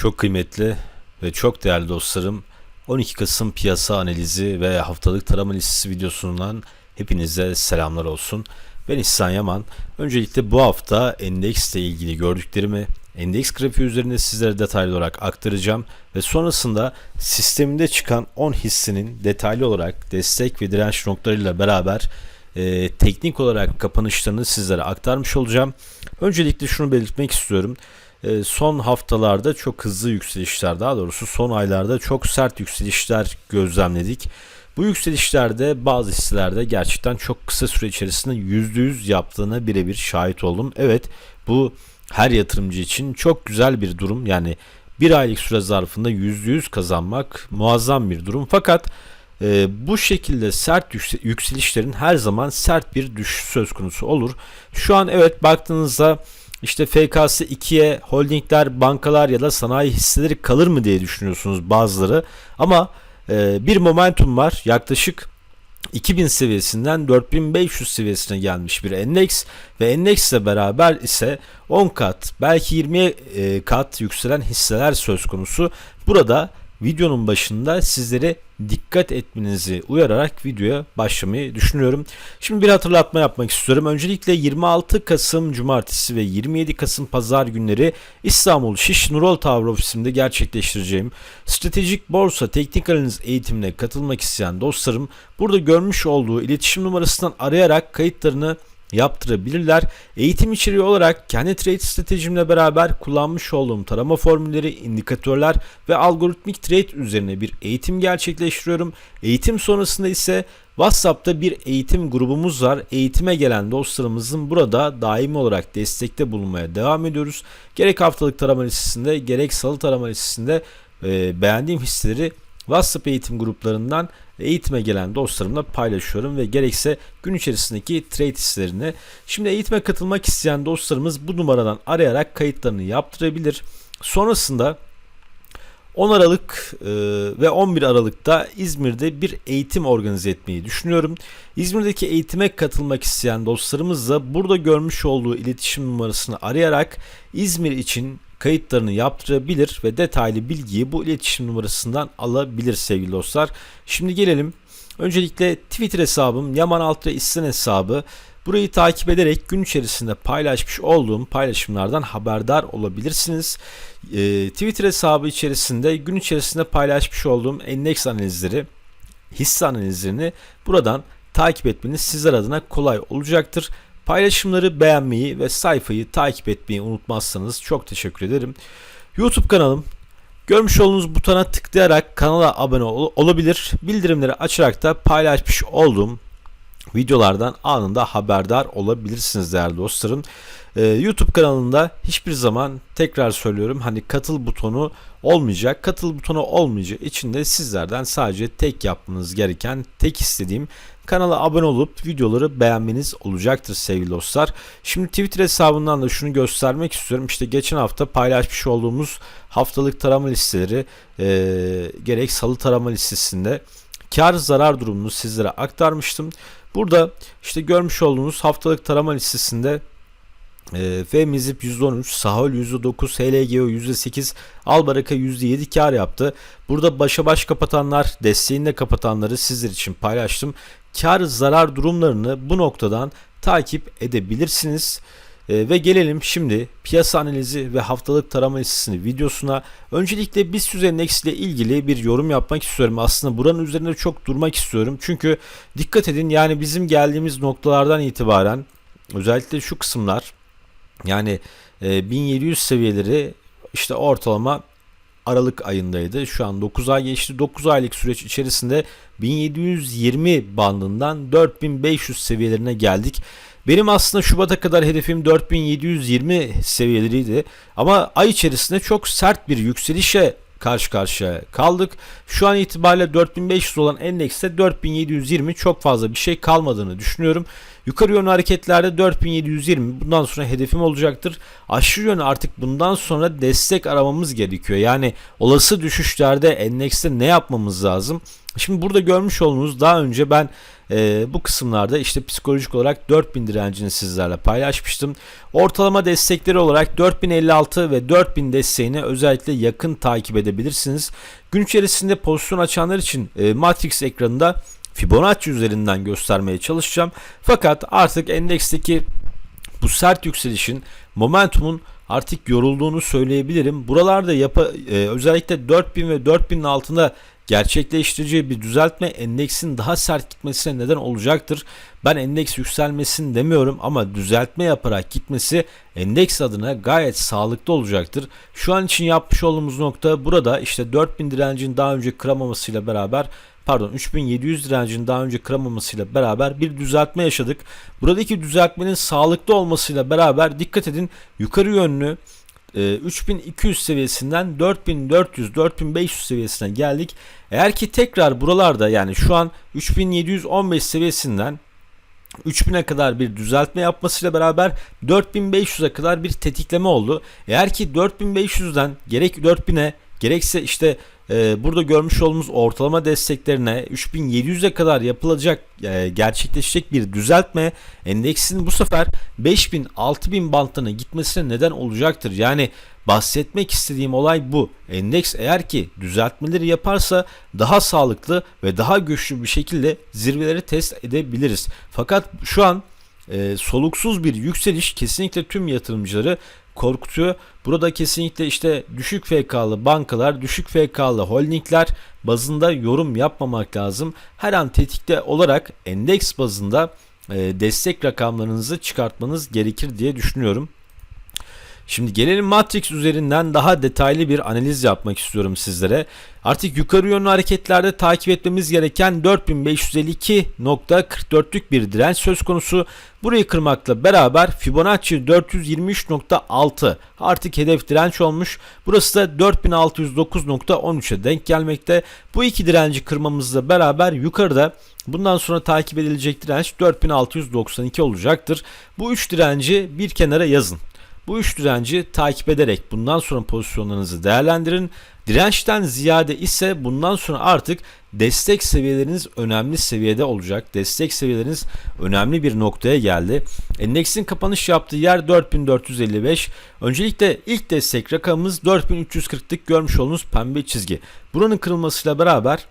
Çok kıymetli ve çok değerli dostlarım 12 Kasım piyasa analizi ve haftalık tarama listesi videosundan hepinize selamlar olsun. Ben İhsan Yaman. Öncelikle bu hafta endeksle ilgili gördüklerimi endeks grafiği üzerinde sizlere detaylı olarak aktaracağım ve sonrasında sisteminde çıkan 10 hissinin detaylı olarak destek ve direnç noktalarıyla beraber e, teknik olarak kapanışlarını sizlere aktarmış olacağım. Öncelikle şunu belirtmek istiyorum. E, son haftalarda çok hızlı yükselişler daha doğrusu son aylarda çok sert yükselişler gözlemledik. Bu yükselişlerde bazı hisselerde gerçekten çok kısa süre içerisinde %100 yaptığına birebir şahit oldum. Evet bu her yatırımcı için çok güzel bir durum. Yani bir aylık süre zarfında %100 kazanmak muazzam bir durum. Fakat e, bu şekilde sert yükselişlerin her zaman sert bir düşüş söz konusu olur. Şu an evet baktığınızda işte FKS 2'ye holdingler, bankalar ya da sanayi hisseleri kalır mı diye düşünüyorsunuz bazıları. Ama e, bir momentum var. Yaklaşık 2000 seviyesinden 4500 seviyesine gelmiş bir endeks ve endeksle beraber ise 10 kat belki 20 e, kat yükselen hisseler söz konusu. Burada videonun başında sizlere dikkat etmenizi uyararak videoya başlamayı düşünüyorum. Şimdi bir hatırlatma yapmak istiyorum. Öncelikle 26 Kasım Cumartesi ve 27 Kasım Pazar günleri İstanbul Şiş Nurol Tower ofisimde gerçekleştireceğim stratejik borsa teknik analiz eğitimine katılmak isteyen dostlarım burada görmüş olduğu iletişim numarasından arayarak kayıtlarını yaptırabilirler. Eğitim içeriği olarak kendi trade stratejimle beraber kullanmış olduğum tarama formülleri, indikatörler ve algoritmik trade üzerine bir eğitim gerçekleştiriyorum. Eğitim sonrasında ise WhatsApp'ta bir eğitim grubumuz var. Eğitime gelen dostlarımızın burada daimi olarak destekte bulunmaya devam ediyoruz. Gerek haftalık tarama listesinde gerek salı tarama listesinde e, beğendiğim hisseleri WhatsApp eğitim gruplarından eğitime gelen dostlarımla paylaşıyorum ve gerekse gün içerisindeki trade hisselerini. Şimdi eğitime katılmak isteyen dostlarımız bu numaradan arayarak kayıtlarını yaptırabilir. Sonrasında 10 Aralık e, ve 11 Aralık'ta İzmir'de bir eğitim organize etmeyi düşünüyorum. İzmir'deki eğitime katılmak isteyen dostlarımız da burada görmüş olduğu iletişim numarasını arayarak İzmir için kayıtlarını yaptırabilir ve detaylı bilgiyi bu iletişim numarasından alabilir sevgili dostlar. Şimdi gelelim. Öncelikle Twitter hesabım Yaman Altra İsten hesabı. Burayı takip ederek gün içerisinde paylaşmış olduğum paylaşımlardan haberdar olabilirsiniz. Ee, Twitter hesabı içerisinde gün içerisinde paylaşmış olduğum endeks analizleri, hisse analizlerini buradan takip etmeniz sizler adına kolay olacaktır. Paylaşımları beğenmeyi ve sayfayı takip etmeyi unutmazsanız çok teşekkür ederim. YouTube kanalım Görmüş olduğunuz butona tıklayarak kanala abone ol olabilir. Bildirimleri açarak da paylaşmış olduğum videolardan anında haberdar olabilirsiniz değerli dostlarım. Ee, YouTube kanalında hiçbir zaman tekrar söylüyorum hani katıl butonu olmayacak. Katıl butonu olmayacağı için de sizlerden sadece tek yapmanız gereken tek istediğim kanala abone olup videoları beğenmeniz olacaktır sevgili dostlar. Şimdi Twitter hesabından da şunu göstermek istiyorum. İşte geçen hafta paylaşmış olduğumuz haftalık tarama listeleri e, gerek salı tarama listesinde kar zarar durumunu sizlere aktarmıştım. Burada işte görmüş olduğunuz haftalık tarama listesinde e, Femizip %13, Sahol %9, HLGO %8, Albaraka %7 kar yaptı. Burada başa baş kapatanlar, desteğinde kapatanları sizler için paylaştım. Kar zarar durumlarını bu noktadan takip edebilirsiniz. E, ve gelelim şimdi piyasa analizi ve haftalık tarama listesini videosuna. Öncelikle BIST endeksi ile ilgili bir yorum yapmak istiyorum. Aslında buranın üzerinde çok durmak istiyorum. Çünkü dikkat edin yani bizim geldiğimiz noktalardan itibaren özellikle şu kısımlar yani e, 1700 seviyeleri işte ortalama Aralık ayındaydı. Şu an 9 ay geçti. 9 aylık süreç içerisinde 1720 bandından 4500 seviyelerine geldik. Benim aslında Şubat'a kadar hedefim 4720 seviyeleriydi. Ama ay içerisinde çok sert bir yükselişe karşı karşıya kaldık. Şu an itibariyle 4500 olan endekste 4720 çok fazla bir şey kalmadığını düşünüyorum. Yukarı yönlü hareketlerde 4720 bundan sonra hedefim olacaktır. Aşağı yönü artık bundan sonra destek aramamız gerekiyor. Yani olası düşüşlerde endekste ne yapmamız lazım? Şimdi burada görmüş olduğunuz daha önce ben e, bu kısımlarda işte psikolojik olarak 4000 direncini sizlerle paylaşmıştım. Ortalama destekleri olarak 4056 ve 4000 desteğini özellikle yakın takip edebilirsiniz. Gün içerisinde pozisyon açanlar için e, Matrix ekranında Fibonacci üzerinden göstermeye çalışacağım. Fakat artık endeksteki bu sert yükselişin momentumun artık yorulduğunu söyleyebilirim. Buralarda yapa, e, özellikle 4000 ve 4000'in altında gerçekleştireceği bir düzeltme endeksin daha sert gitmesine neden olacaktır. Ben endeks yükselmesin demiyorum ama düzeltme yaparak gitmesi endeks adına gayet sağlıklı olacaktır. Şu an için yapmış olduğumuz nokta burada işte 4000 direncin daha önce kıramamasıyla beraber pardon 3700 direncin daha önce kıramamasıyla beraber bir düzeltme yaşadık. Buradaki düzeltmenin sağlıklı olmasıyla beraber dikkat edin yukarı yönlü 3200 e, seviyesinden 4400-4500 seviyesine geldik. Eğer ki tekrar buralarda yani şu an 3715 seviyesinden 3000'e kadar bir düzeltme yapmasıyla beraber 4500'e kadar bir tetikleme oldu. Eğer ki 4500'den gerek 4000'e gerekse işte e, burada görmüş olduğumuz ortalama desteklerine 3700'e kadar yapılacak e, gerçekleşecek bir düzeltme endeksin bu sefer 5000 6000 bantlarına gitmesine neden olacaktır. Yani bahsetmek istediğim olay bu. Endeks eğer ki düzeltmeleri yaparsa daha sağlıklı ve daha güçlü bir şekilde zirveleri test edebiliriz. Fakat şu an e, soluksuz bir yükseliş kesinlikle tüm yatırımcıları korkutuyor. Burada kesinlikle işte düşük FK'lı bankalar, düşük FK'lı holdingler bazında yorum yapmamak lazım. Her an tetikte olarak endeks bazında e, destek rakamlarınızı çıkartmanız gerekir diye düşünüyorum. Şimdi gelelim Matrix üzerinden daha detaylı bir analiz yapmak istiyorum sizlere. Artık yukarı yönlü hareketlerde takip etmemiz gereken 4552.44'lük bir direnç söz konusu. Burayı kırmakla beraber Fibonacci 423.6 artık hedef direnç olmuş. Burası da 4609.13'e denk gelmekte. Bu iki direnci kırmamızla beraber yukarıda Bundan sonra takip edilecek direnç 4692 olacaktır. Bu üç direnci bir kenara yazın. Bu üç direnci takip ederek bundan sonra pozisyonlarınızı değerlendirin. Dirençten ziyade ise bundan sonra artık destek seviyeleriniz önemli seviyede olacak. Destek seviyeleriniz önemli bir noktaya geldi. Endeksin kapanış yaptığı yer 4455. Öncelikle ilk destek rakamımız 4340'lık görmüş olduğunuz pembe çizgi. Buranın kırılmasıyla beraber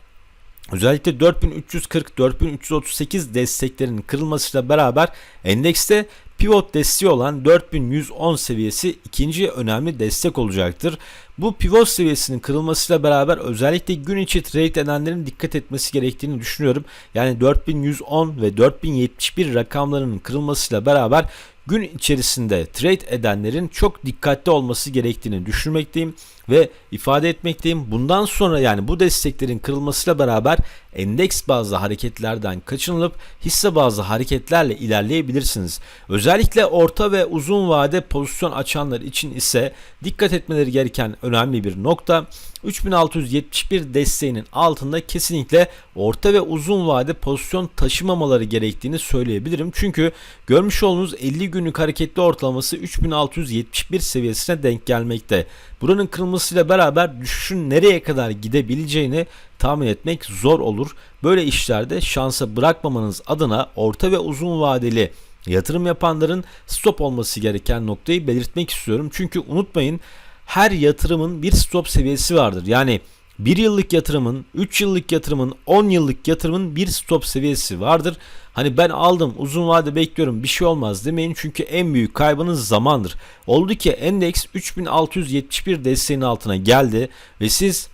Özellikle 4340-4338 desteklerin kırılmasıyla beraber endekste pivot desteği olan 4110 seviyesi ikinci önemli destek olacaktır. Bu pivot seviyesinin kırılmasıyla beraber özellikle gün içi trade edenlerin dikkat etmesi gerektiğini düşünüyorum. Yani 4110 ve 4071 rakamlarının kırılmasıyla beraber gün içerisinde trade edenlerin çok dikkatli olması gerektiğini düşünmekteyim ve ifade etmekteyim. Bundan sonra yani bu desteklerin kırılmasıyla beraber endeks bazlı hareketlerden kaçınılıp hisse bazlı hareketlerle ilerleyebilirsiniz. Özellikle orta ve uzun vade pozisyon açanlar için ise dikkat etmeleri gereken önemli bir nokta 3671 desteğinin altında kesinlikle orta ve uzun vade pozisyon taşımamaları gerektiğini söyleyebilirim. Çünkü görmüş olduğunuz 50 günlük hareketli ortalaması 3671 seviyesine denk gelmekte. Buranın kırılmasıyla beraber düşüşün nereye kadar gidebileceğini tahmin etmek zor olur. Böyle işlerde şansa bırakmamanız adına orta ve uzun vadeli yatırım yapanların stop olması gereken noktayı belirtmek istiyorum. Çünkü unutmayın her yatırımın bir stop seviyesi vardır. Yani 1 yıllık yatırımın, 3 yıllık yatırımın, 10 yıllık yatırımın bir stop seviyesi vardır. Hani ben aldım uzun vade bekliyorum bir şey olmaz demeyin çünkü en büyük kaybınız zamandır. Oldu ki endeks 3671 desteğin altına geldi ve siz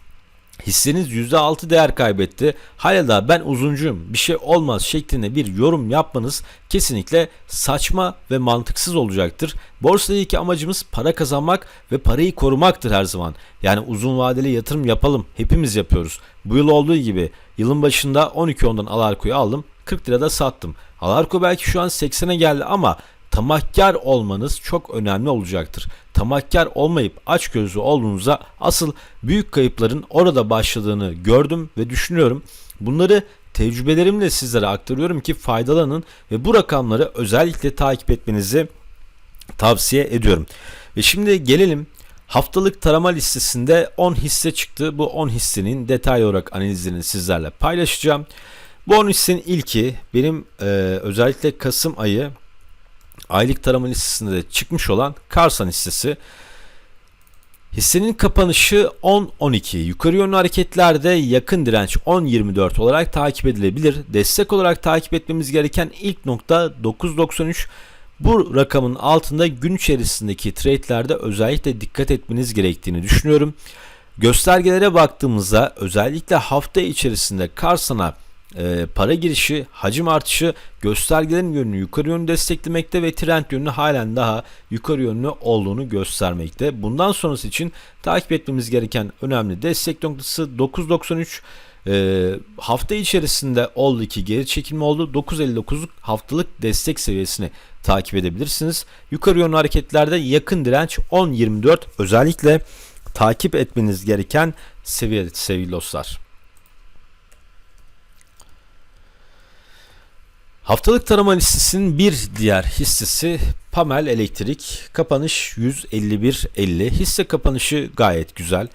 Hisseniz %6 değer kaybetti. Hala da ben uzuncuyum bir şey olmaz şeklinde bir yorum yapmanız kesinlikle saçma ve mantıksız olacaktır. Borsadaki amacımız para kazanmak ve parayı korumaktır her zaman. Yani uzun vadeli yatırım yapalım. Hepimiz yapıyoruz. Bu yıl olduğu gibi yılın başında 12 ondan Alarko'yu aldım. 40 lirada sattım. Alarko belki şu an 80'e geldi ama tamahkar olmanız çok önemli olacaktır. Tamahkar olmayıp açgözlü olduğunuzda asıl büyük kayıpların orada başladığını gördüm ve düşünüyorum. Bunları tecrübelerimle sizlere aktarıyorum ki faydalanın ve bu rakamları özellikle takip etmenizi tavsiye ediyorum. Ve şimdi gelelim haftalık tarama listesinde 10 hisse çıktı. Bu 10 hissenin detaylı olarak analizlerini sizlerle paylaşacağım. Bu 10 hissenin ilki benim e, özellikle Kasım ayı aylık tarama listesinde de çıkmış olan Karsan hissesi. Hissenin kapanışı 10-12. Yukarı yönlü hareketlerde yakın direnç 10-24 olarak takip edilebilir. Destek olarak takip etmemiz gereken ilk nokta 9.93. Bu rakamın altında gün içerisindeki trade'lerde özellikle dikkat etmeniz gerektiğini düşünüyorum. Göstergelere baktığımızda özellikle hafta içerisinde Karsan'a e, para girişi, hacim artışı göstergelerin yönünü yukarı yönlü desteklemekte ve trend yönünü halen daha yukarı yönlü olduğunu göstermekte. Bundan sonrası için takip etmemiz gereken önemli destek noktası 9.93 e, hafta içerisinde oldu ki geri çekilme oldu. 9.59'luk haftalık destek seviyesini takip edebilirsiniz. Yukarı yönlü hareketlerde yakın direnç 10.24 özellikle takip etmeniz gereken seviye sevgili dostlar. Haftalık tarama listesinin bir diğer hissesi Pamel Elektrik. Kapanış 151.50. Hisse kapanışı gayet güzel.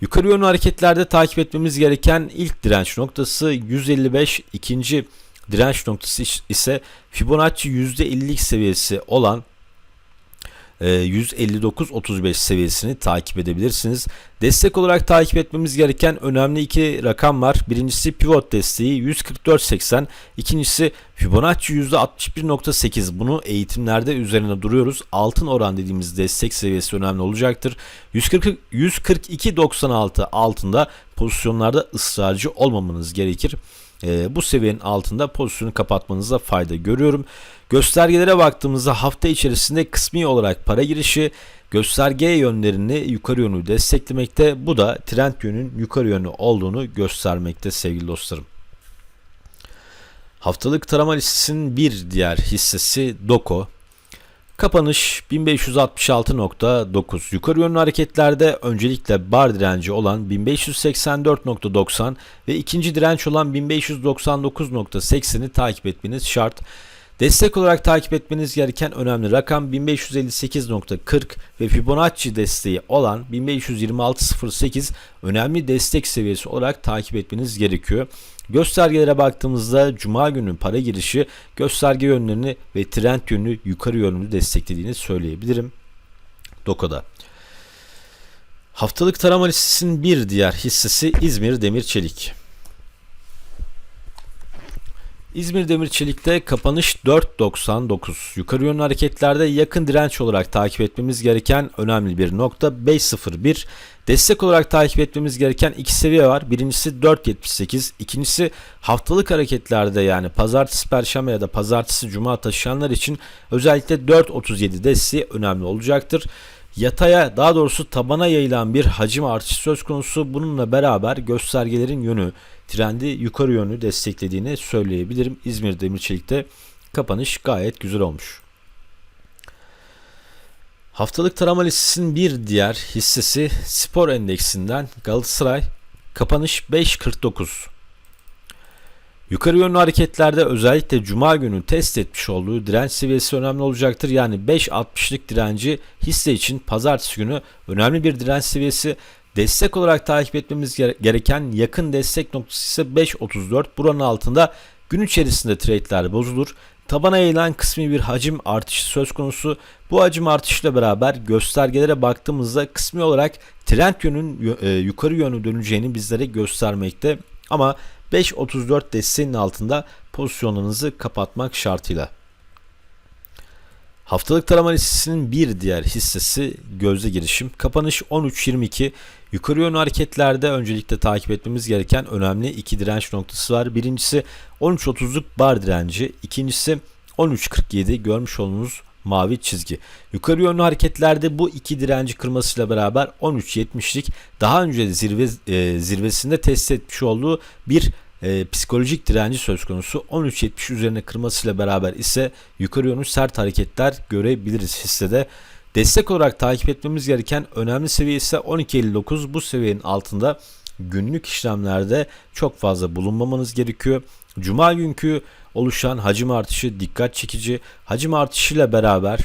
Yukarı yönlü hareketlerde takip etmemiz gereken ilk direnç noktası 155, ikinci direnç noktası ise Fibonacci %50'lik seviyesi olan 159.35 e, seviyesini takip edebilirsiniz. Destek olarak takip etmemiz gereken önemli iki rakam var. Birincisi pivot desteği 144.80. İkincisi Fibonacci %61.8. Bunu eğitimlerde üzerine duruyoruz. Altın oran dediğimiz destek seviyesi önemli olacaktır. 140 142.96 altında pozisyonlarda ısrarcı olmamanız gerekir e, bu seviyenin altında pozisyonu kapatmanıza fayda görüyorum. Göstergelere baktığımızda hafta içerisinde kısmi olarak para girişi gösterge yönlerini yukarı yönlü desteklemekte. Bu da trend yönün yukarı yönlü olduğunu göstermekte sevgili dostlarım. Haftalık tarama listesinin bir diğer hissesi Doko. Kapanış 1566.9. Yukarı yönlü hareketlerde öncelikle bar direnci olan 1584.90 ve ikinci direnç olan 1599.80'i takip etmeniz şart. Destek olarak takip etmeniz gereken önemli rakam 1558.40 ve Fibonacci desteği olan 1526.08 önemli destek seviyesi olarak takip etmeniz gerekiyor. Göstergelere baktığımızda Cuma günü para girişi gösterge yönlerini ve trend yönünü yukarı yönlü desteklediğini söyleyebilirim. Doko'da. Haftalık tarama listesinin bir diğer hissesi İzmir Demir Çelik. İzmir Demir Çelik'te kapanış 4.99. Yukarı yönlü hareketlerde yakın direnç olarak takip etmemiz gereken önemli bir nokta 5.01. Destek olarak takip etmemiz gereken iki seviye var. Birincisi 4.78, ikincisi haftalık hareketlerde yani pazartesi, perşembe ya da pazartesi, cuma taşıyanlar için özellikle 4.37 desteği önemli olacaktır yataya daha doğrusu tabana yayılan bir hacim artışı söz konusu. Bununla beraber göstergelerin yönü trendi yukarı yönlü desteklediğini söyleyebilirim. İzmir Demirçelik'te kapanış gayet güzel olmuş. Haftalık tarama listesinin bir diğer hissesi spor endeksinden Galatasaray kapanış 5.49. Yukarı yönlü hareketlerde özellikle cuma günü test etmiş olduğu direnç seviyesi önemli olacaktır. Yani 5.60'lık direnci hisse için pazartesi günü önemli bir direnç seviyesi. Destek olarak takip etmemiz gereken yakın destek noktası ise 5.34. Buranın altında gün içerisinde trade'ler bozulur. Tabana yayılan kısmi bir hacim artışı söz konusu. Bu hacim artışıyla beraber göstergelere baktığımızda kısmi olarak trend yönün e, yukarı yönlü döneceğini bizlere göstermekte. Ama 5.34 desteğinin altında pozisyonlarınızı kapatmak şartıyla. Haftalık tarama listesinin bir diğer hissesi gözde girişim. Kapanış 13.22. Yukarı yönlü hareketlerde öncelikle takip etmemiz gereken önemli iki direnç noktası var. Birincisi 13.30'luk bar direnci. İkincisi 13.47 görmüş olduğunuz mavi çizgi. Yukarı yönlü hareketlerde bu iki direnci kırmasıyla beraber 13.70'lik daha önce zirve e, zirvesinde test etmiş olduğu bir e, psikolojik direnci söz konusu. 13.70 üzerine kırmasıyla beraber ise yukarı yönlü sert hareketler görebiliriz hissede. Destek olarak takip etmemiz gereken önemli seviye ise 12.59. Bu seviyenin altında günlük işlemlerde çok fazla bulunmamanız gerekiyor. Cuma günkü oluşan hacim artışı dikkat çekici. Hacim artışıyla beraber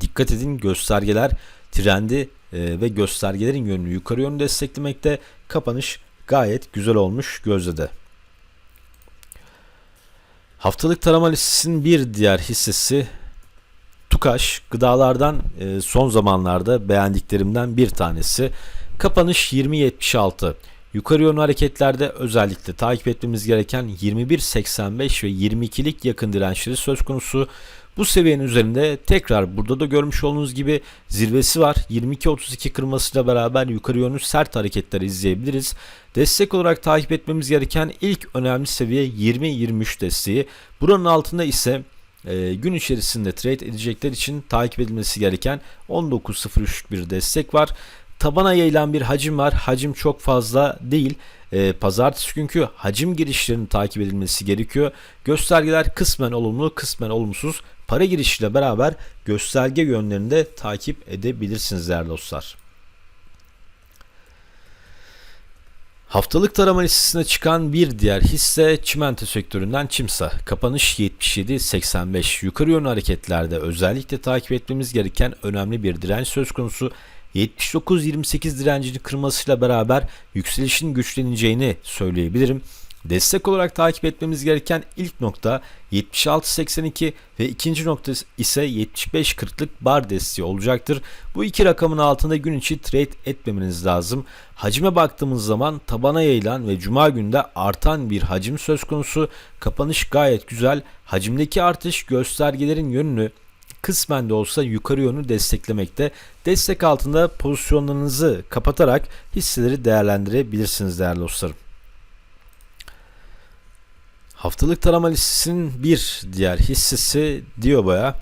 dikkat edin göstergeler trendi e, ve göstergelerin yönünü yukarı yönlü desteklemekte. Kapanış gayet güzel olmuş gözde de. Haftalık tarama listesinin bir diğer hissesi Tukaş gıdalardan e, son zamanlarda beğendiklerimden bir tanesi. Kapanış 20.76. Yukarı yönlü hareketlerde özellikle takip etmemiz gereken 21.85 ve 22'lik yakın dirençleri söz konusu. Bu seviyenin üzerinde tekrar burada da görmüş olduğunuz gibi zirvesi var. 22.32 kırmasıyla beraber yukarı yönlü sert hareketler izleyebiliriz. Destek olarak takip etmemiz gereken ilk önemli seviye 20-23 desteği. Buranın altında ise e, gün içerisinde trade edecekler için takip edilmesi gereken 19.03 bir destek var. Tabana yayılan bir hacim var. Hacim çok fazla değil. E, pazartesi günkü hacim girişlerinin takip edilmesi gerekiyor. Göstergeler kısmen olumlu, kısmen olumsuz. Para girişiyle beraber gösterge yönlerini de takip edebilirsiniz değerli dostlar. Haftalık tarama listesine çıkan bir diğer hisse çimento sektöründen Çimsa. Kapanış 77.85. Yukarı yönlü hareketlerde özellikle takip etmemiz gereken önemli bir direnç söz konusu. 79-28 direncini kırmasıyla beraber yükselişin güçleneceğini söyleyebilirim. Destek olarak takip etmemiz gereken ilk nokta 76.82 ve ikinci nokta ise 75.40'lık bar desteği olacaktır. Bu iki rakamın altında gün içi trade etmemeniz lazım. Hacime baktığımız zaman tabana yayılan ve cuma günde artan bir hacim söz konusu. Kapanış gayet güzel. Hacimdeki artış göstergelerin yönünü kısmen de olsa yukarı yönü desteklemekte. Destek altında pozisyonlarınızı kapatarak hisseleri değerlendirebilirsiniz değerli dostlarım. Haftalık tarama listesinin bir diğer hissesi Diobo'ya.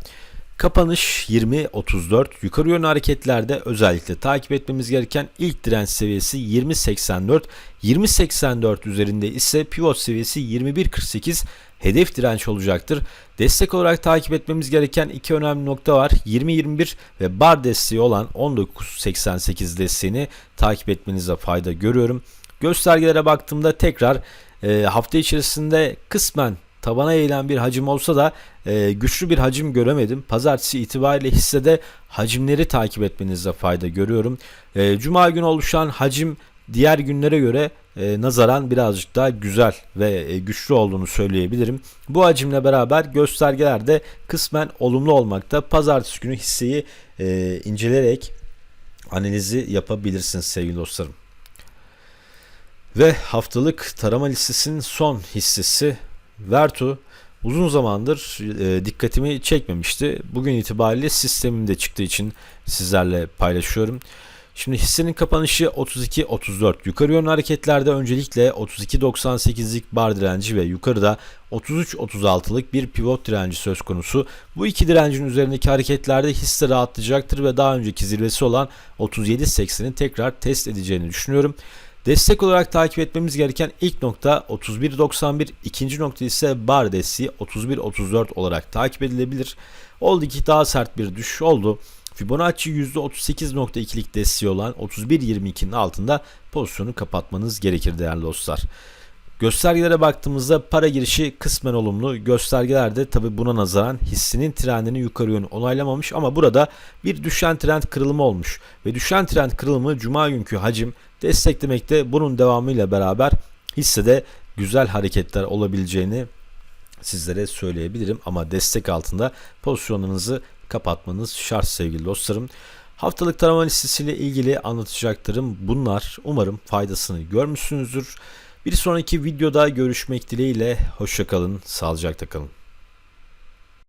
Kapanış 20.34 yukarı yönlü hareketlerde özellikle takip etmemiz gereken ilk direnç seviyesi 20.84 20.84 üzerinde ise pivot seviyesi 21.48 hedef direnç olacaktır. Destek olarak takip etmemiz gereken iki önemli nokta var. 20.21 ve bar desteği olan 19.88 desteğini takip etmenize fayda görüyorum. Göstergelere baktığımda tekrar e, hafta içerisinde kısmen tabana eğilen bir hacim olsa da e, güçlü bir hacim göremedim. Pazartesi itibariyle hissede hacimleri takip etmenizde fayda görüyorum. E, Cuma günü oluşan hacim diğer günlere göre e, nazaran birazcık daha güzel ve e, güçlü olduğunu söyleyebilirim. Bu hacimle beraber göstergeler de kısmen olumlu olmakta. Pazartesi günü hisseyi e, inceleyerek analizi yapabilirsiniz sevgili dostlarım. Ve haftalık tarama listesinin son hissesi Vertu uzun zamandır e, dikkatimi çekmemişti. Bugün itibariyle sistemimde çıktığı için sizlerle paylaşıyorum. Şimdi hissenin kapanışı 32-34. Yukarı yönlü hareketlerde öncelikle 32-98'lik bar direnci ve yukarıda 33-36'lık bir pivot direnci söz konusu. Bu iki direncin üzerindeki hareketlerde hisse rahatlayacaktır ve daha önceki zirvesi olan 37-80'i tekrar test edeceğini düşünüyorum. Destek olarak takip etmemiz gereken ilk nokta 31.91, ikinci nokta ise bar desteği 31.34 olarak takip edilebilir. Oldu ki daha sert bir düşüş oldu. Fibonacci %38.2'lik desteği olan 31.22'nin altında pozisyonu kapatmanız gerekir değerli dostlar. Göstergelere baktığımızda para girişi kısmen olumlu. Göstergelerde tabi buna nazaran hissinin trendini yukarı yönlü onaylamamış ama burada bir düşen trend kırılımı olmuş. Ve düşen trend kırılımı cuma günkü hacim desteklemekte. Bunun devamıyla beraber hissede güzel hareketler olabileceğini sizlere söyleyebilirim. Ama destek altında pozisyonlarınızı kapatmanız şart sevgili dostlarım. Haftalık tarama listesiyle ilgili anlatacaklarım bunlar. Umarım faydasını görmüşsünüzdür. Bir sonraki videoda görüşmek dileğiyle. Hoşçakalın, sağlıcakla kalın.